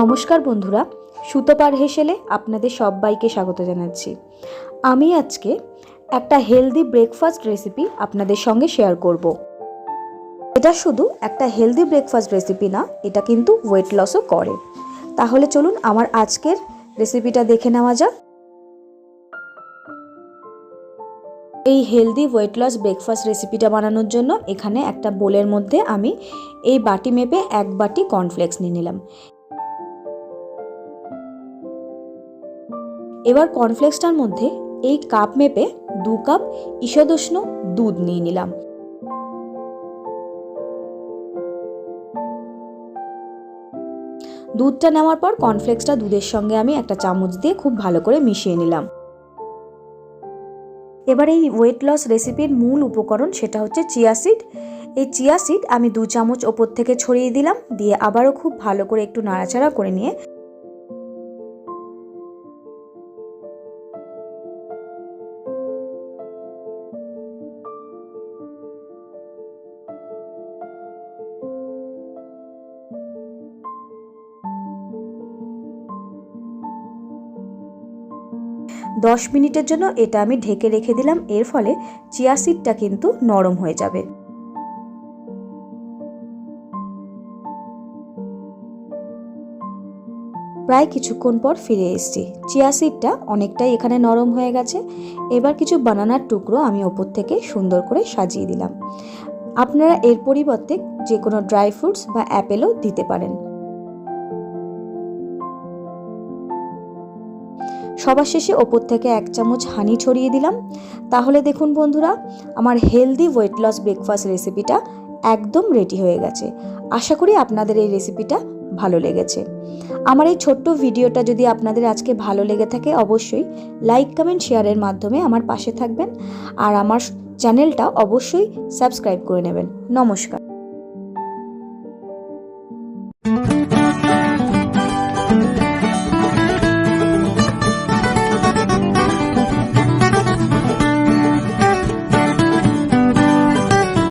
নমস্কার বন্ধুরা সুতোপার হেসেলে আপনাদের সবাইকে স্বাগত জানাচ্ছি। আমি আজকে একটা হেলদি ব্রেকফাস্ট রেসিপি আপনাদের সঙ্গে শেয়ার করব। এটা শুধু একটা হেলদি ব্রেকফাস্ট রেসিপি না, এটা কিন্তু ওয়েট লসও করে। তাহলে চলুন আমার আজকের রেসিপিটা দেখে নেওয়া যাক। এই হেলদি ওয়েট লস ব্রেকফাস্ট রেসিপিটা বানানোর জন্য এখানে একটা বোলের মধ্যে আমি এই বাটি মেপে এক বাটি কর্নফ্লেক্স নিয়ে নিলাম। এবার কর্নফ্লেক্সটার মধ্যে এই কাপ মেপে দু কাপ ঈষদুষ্ণ দুধ নিয়ে নিলাম। দুধটা নেওয়ার পর কর্নফ্লেক্সটা দুধের সঙ্গে আমি একটা চামচ দিয়ে খুব ভালো করে মিশিয়ে নিলাম। এবার এই ওয়েট লস রেসিপির মূল উপকরণ সেটা হচ্ছে চিয়া সিড এই চিয়া সিড আমি দু চামচ ওপর থেকে ছড়িয়ে দিলাম, দিয়ে আবারও খুব ভালো করে একটু নাড়াচাড়া করে নিয়ে দশ মিনিটের জন্য এটা আমি ঢেকে রেখে দিলাম, এর ফলে চিয়া সিডটা কিন্তু নরম হয়ে যাবে। প্রায় কিছুক্ষণ পর ফিরে এসেছি। চিয়া সিডটা অনেকটাই এখানে নরম হয়ে গেছে। এবার কিছু বানানার টুকরো আমি ওপর থেকে সুন্দর করে সাজিয়ে দিলাম। আপনারা এর পরিবর্তে যে কোনো ড্রাই ফ্রুটস বা অ্যাপেলও দিতে পারেন। সবার শেষে ওপর থেকে এক চামচ হানি ছড়িয়ে দিলাম। তাহলে দেখুন বন্ধুরা, আমার হেলদি ওয়েট লস ব্রেকফাস্ট রেসিপিটা একদম রেডি হয়ে গেছে। আশা করি আপনাদের এই রেসিপিটা ভালো লেগেছে। আমার এই ছোট্ট ভিডিওটা যদি আপনাদের আজকে ভালো লেগে থাকে, অবশ্যই লাইক কমেন্ট শেয়ারের মাধ্যমে আমার পাশে থাকবেন। আর আমার চ্যানেলটা অবশ্যই সাবস্ক্রাইব করে নেবেন। নমস্কার।